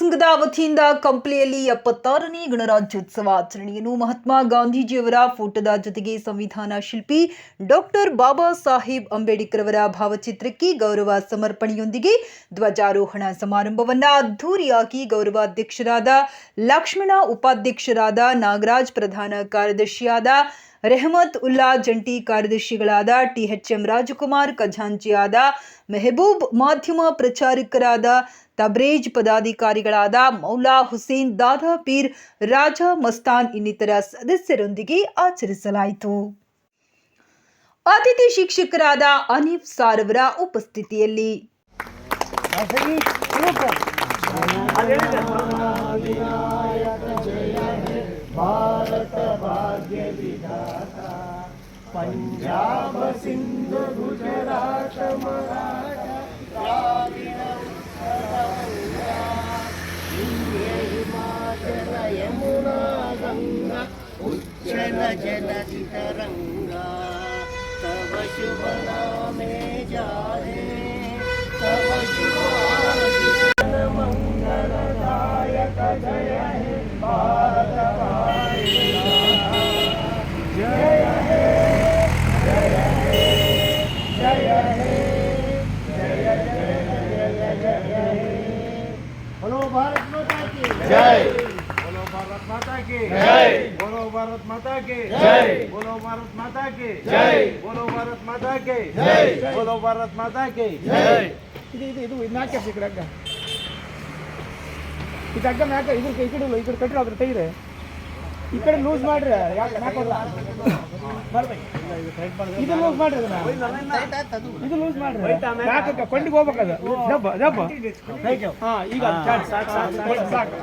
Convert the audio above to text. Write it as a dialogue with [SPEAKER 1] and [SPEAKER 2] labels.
[SPEAKER 1] ವತಿಯಿಂದ ಕಂಪ್ಲಿಯಲ್ಲಿ ಎಪ್ಪತ್ತಾರನೇ ಗಣರಾಜ್ಯೋತ್ಸವ ಆಚರಣೆಯನ್ನು ಮಹಾತ್ಮ ಗಾಂಧೀಜಿಯವರ ಫೋಟೋದ ಜೊತೆಗೆ ಸಂವಿಧಾನ ಶಿಲ್ಪಿ ಡಾಕ್ಟರ್ ಬಾಬಾ ಸಾಹೇಬ್ ಅಂಬೇಡ್ಕರ್ ಅವರ ಭಾವಚಿತ್ರಕ್ಕೆ ಗೌರವ ಸಮರ್ಪಣೆಯೊಂದಿಗೆ ಧ್ವಜಾರೋಹಣ ಸಮಾರಂಭವನ್ನ ಅದ್ದೂರಿಯಾಗಿ ಗೌರವಾಧ್ಯಕ್ಷರಾದ ಲಕ್ಷ್ಮಣ ಉಪಾಧ್ಯಕ್ಷರಾದ ನಾಗರಾಜ್ ಪ್ರಧಾನ ಕಾರ್ಯದರ್ಶಿಯಾದ ರೆಹಮತ್ ಉಲ್ಲಾ ಜಂಟಿ ಕಾರ್ಯದರ್ಶಿಗಳಾದ ಟಿಎಚ್ಎಂ ರಾಜಕುಮಾರ್ ಖಜಾಂಚಿಯಾದ ಮೆಹಬೂಬ್ ಮಾಧ್ಯಮ ಪ್ರಚಾರಕರಾದ ತಬ್ರೇಜ್ ಪದಾಧಿಕಾರಿಗಳಾದ ಮೌಲಾ ಹುಸೇನ್, ದಾದಾ ಪೀರ್, ರಾಜಾ ಮಸ್ತಾನ್ ಇನ್ನಿತರ ಸದಸ್ಯರೊಂದಿಗೆ ಆಚರಿಸಲಾಯಿತು. ಅತಿಥಿ ಶಿಕ್ಷಕರಾದ ಅನೀಫ್
[SPEAKER 2] पञ्जाब सिन्धु गुजरात यमुना गङ्गा हि मातृलयमुच्चलजलसितरङ्गा तव शुभ नामे जा ભારત માતા કી
[SPEAKER 3] જય
[SPEAKER 4] બોલો ભારત માતા કી
[SPEAKER 3] જય
[SPEAKER 4] બોલો ભારત માતા કી
[SPEAKER 3] જય
[SPEAKER 4] બોલો ભારત માતા કી
[SPEAKER 3] જય
[SPEAKER 4] બોલો ભારત માતા કી
[SPEAKER 3] જય
[SPEAKER 4] બોલો ભારત માતા કી
[SPEAKER 3] જય
[SPEAKER 5] ಇದು ಇದು ಇದು ಇದನ್ನ ಹಾಕಿ ಈ ಕಡೆ ಹಗ್ಗ ಇದಕ್ಕೆ ಹಗ್ಗ ಮ್ಯಾಕ ಇದ್ರ ಈ ಕಡೆ ಇಲ್ಲ ಈ ಕಡೆ ಕಟ್ಟಿರೋ ಅದ್ರ ತೈರೆ ಈ ಕಡೆ ಲೂಸ್ ಮಾಡ್ರಿ ಇದು ಲೂಸ್ ಮಾಡ್ರಿ ಇದು ಲೂಸ್ ಮಾಡ್ರಿ. ಮ್ಯಾಕ ಕೊಂಡಿಗೆ ಹೋಗ್ಬೇಕದು. ಜಬ್ಬ ಜಬ್ಬ ಹಾ ಈಗ ಸಾಕು